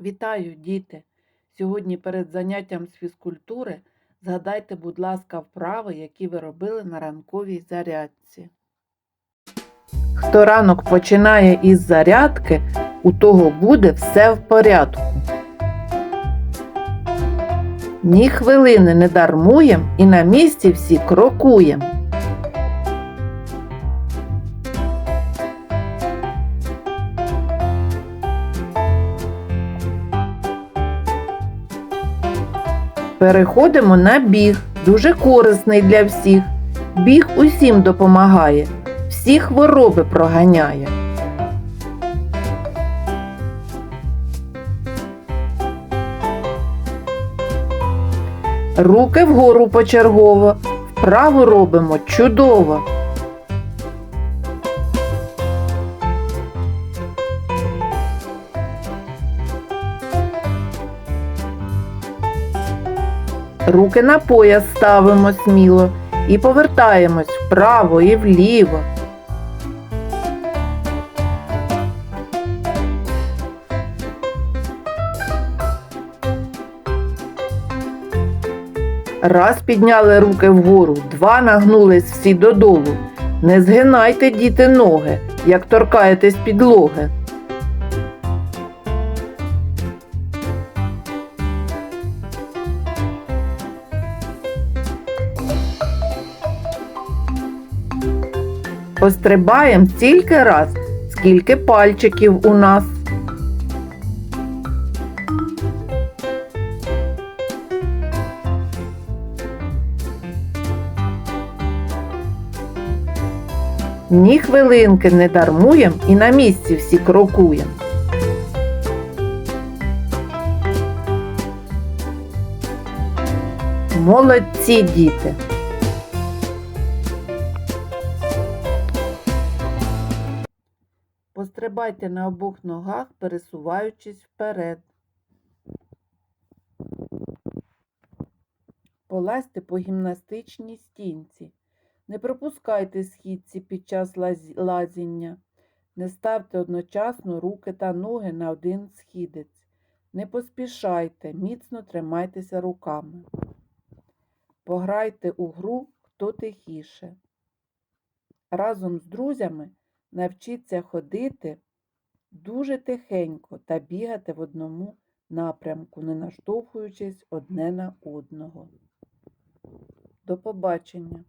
Вітаю, діти! Сьогодні перед заняттям з фізкультури згадайте, будь ласка, вправи, які ви робили на ранковій зарядці. Хто ранок починає із зарядки, у того буде все в порядку. Ні хвилини не дармуєм і на місці всі крокуєм. Переходимо на біг, дуже корисний для всіх. Біг усім допомагає, всі хвороби проганяє. Руки вгору почергово, вправу робимо чудово. Руки на пояс ставимо сміло і повертаємось вправо і вліво. Раз підняли руки вгору, два нагнулись всі додолу. Не згинайте, діти, ноги, як торкаєтесь підлоги. Пострибаєм стільки раз, скільки пальчиків у нас. Ні хвилинки не дармуєм і на місці всі крокуєм. Молодці діти! Пострибайте на обох ногах, пересуваючись вперед. Полазьте по гімнастичній стінці. Не пропускайте східці під час лазіння. Не ставте одночасно руки та ноги на один східець. Не поспішайте, міцно тримайтеся руками. Пограйте у гру хто тихіше. Разом з друзями навчіться ходити дуже тихенько та бігати в одному напрямку, не наштовхуючись одне на одного. До побачення!